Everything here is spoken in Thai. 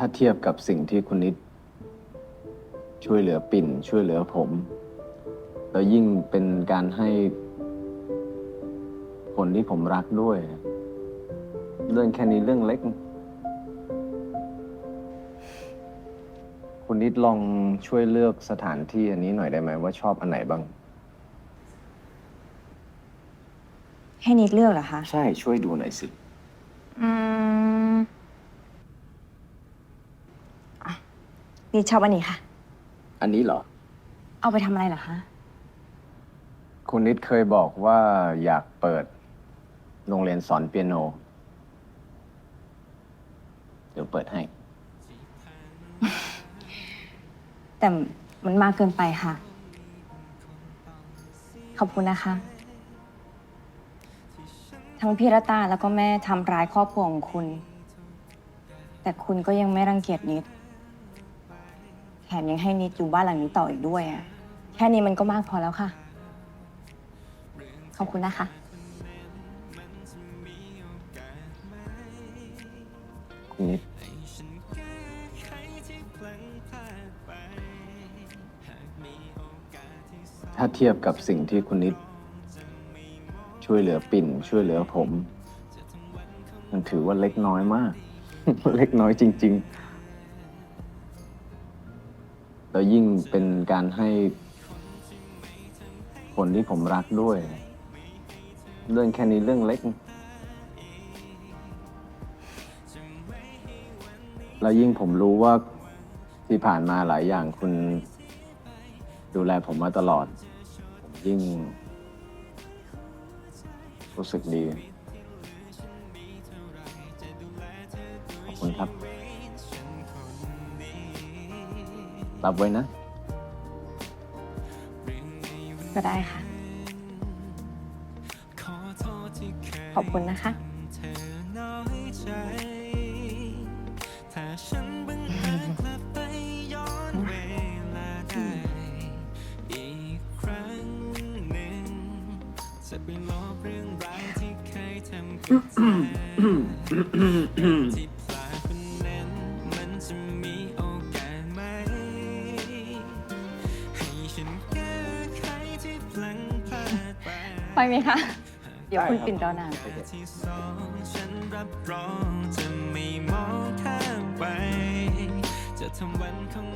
ถ้าเทียบกับสิ่งที่คุณนิด ช่วยเหลือปิ่น ช่วยเหลือผม แล้วยิ่งเป็นการให้คนที่ผมรักด้วย เรื่องแค่นี้เรื่องเล็ก คุณนิดลองช่วยเลือกสถานที่อันนี้หน่อยได้ไหมว่าชอบอันไหนบ้าง ให้นิดเลือกเหรอคะ ใช่ช่วยดูหน่อยสิ อืมอะ นิดชอบอันนี้ค่ะ อันนี้เหรอ เอาไปทำอะไรเหรอคะ คุณนิดเคยบอกว่าอยากเปิด โรงเรียนสอนเปียโน เดี๋ยวเปิดให้ แต่มันมากเกินไปค่ะ ขอบคุณนะคะ ทั้งพี่รัตตาแล้วก็แม่ทำร้ายครอบครัวของคุณ แต่คุณก็ยังไม่รังเกียจนิด แถมยังให้นิดอยู่บ้านหลังนี้ต่ออีกด้วยอะแค่นี้มันก็มากพอแล้วค่ะ ขอบคุณนะคะ คุณนิดถ้าเทียบกับสิ่งที่คุณนิด ช่วยเหลือปิ่น ช่วยเหลือผม มันถือว่าเล็กน้อยมาก เล็กน้อยจริง ๆ แล้วยิ่งเป็นการให้คนที่ผมรักด้วย เรื่องแค่นี้เรื่องเล็ก แล้วยิ่งผมรู้ว่าที่ผ่านมาหลายอย่างคุณดูแลผมมาตลอด ผมยิ่ง รู้สึกดี ขอบคุณครับ รับไว้นะ ก็ได้ค่ะ ขอบคุณนะคะถ้าฉันบังเอิญกลับไปย้อนเวลาได้อีกครั้งหนึ่งจะไปลบเรื่องราวที่เคยทำกับเธ ไปไปไหมคะ เดี๋ยวคุณปิ่นรอนาน ที่สองฉันรับรองจะไม่มองข้ามไป จะทำวันของ